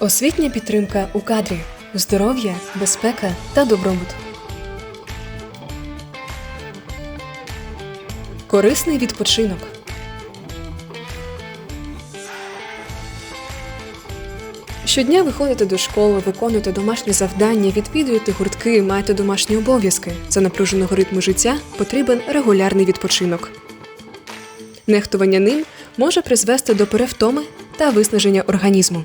Освітня підтримка у кадрі, здоров'я, безпека та добробут. Корисний відпочинок. Щодня виходите до школи, виконуєте домашні завдання, відвідуєте гуртки, маєте домашні обов'язки. За напруженого ритму життя потрібен регулярний відпочинок. Нехтування ним може призвести до перевтоми та виснаження організму.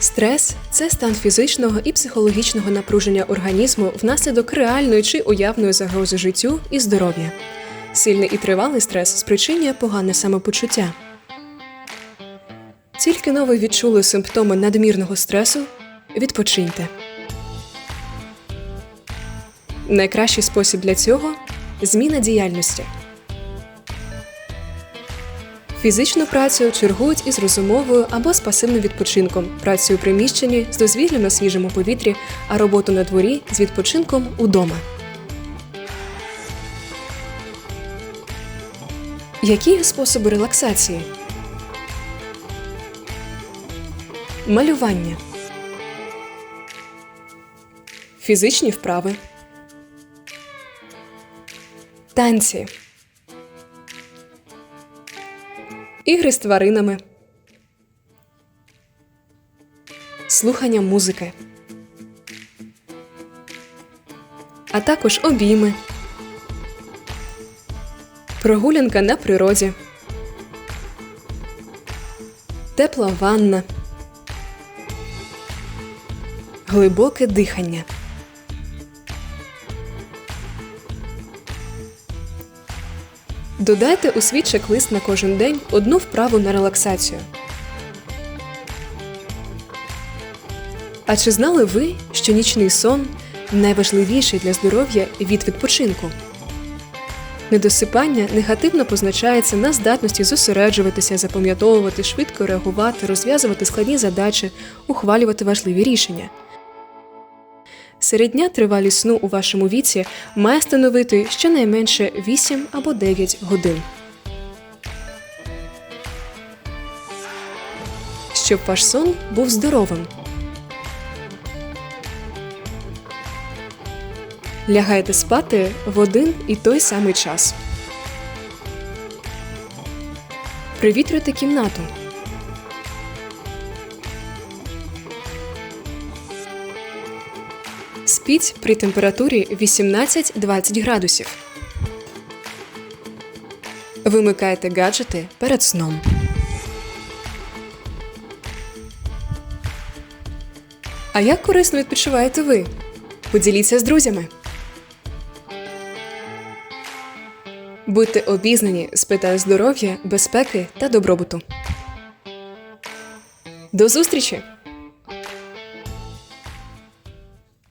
Стрес це стан фізичного і психологічного напруження організму внаслідок реальної чи уявної загрози життю і здоров'я. Сильний і тривалий стрес спричинює погане самопочуття. Тільки но ви відчули симптоми надмірного стресу, відпочиньте. Найкращий спосіб для цього зміна діяльності. Фізичну працю чергують із розумовою або з пасивним відпочинком, працю у приміщенні з дозвіллям на свіжому повітрі, а роботу на дворі з відпочинком удома. Які способи релаксації? Малювання. Фізичні вправи. Танці. Ігри з тваринами. Слухання музики. А також обійми. Прогулянка на природі. Тепла ванна. Глибоке дихання. Додайте у свій чек-лист на кожен день одну вправу на релаксацію. А чи знали ви, що нічний сон найважливіший для здоров'я від відпочинку? Недосипання негативно позначається на здатності зосереджуватися, запам'ятовувати, швидко реагувати, розв'язувати складні задачі, ухвалювати важливі рішення. Середня тривалість сну у вашому віці має становити щонайменше 8 або 9 годин. Щоб ваш сон був здоровим. Лягайте спати в один і той самий час. Привітрюйте кімнату. Спіть при температурі 18-20 градусів. Вимикайте гаджети перед сном. А як корисно відпочиваєте ви? Поділіться з друзями. Будьте обізнані з питань здоров'я, безпеки та добробуту. До зустрічі!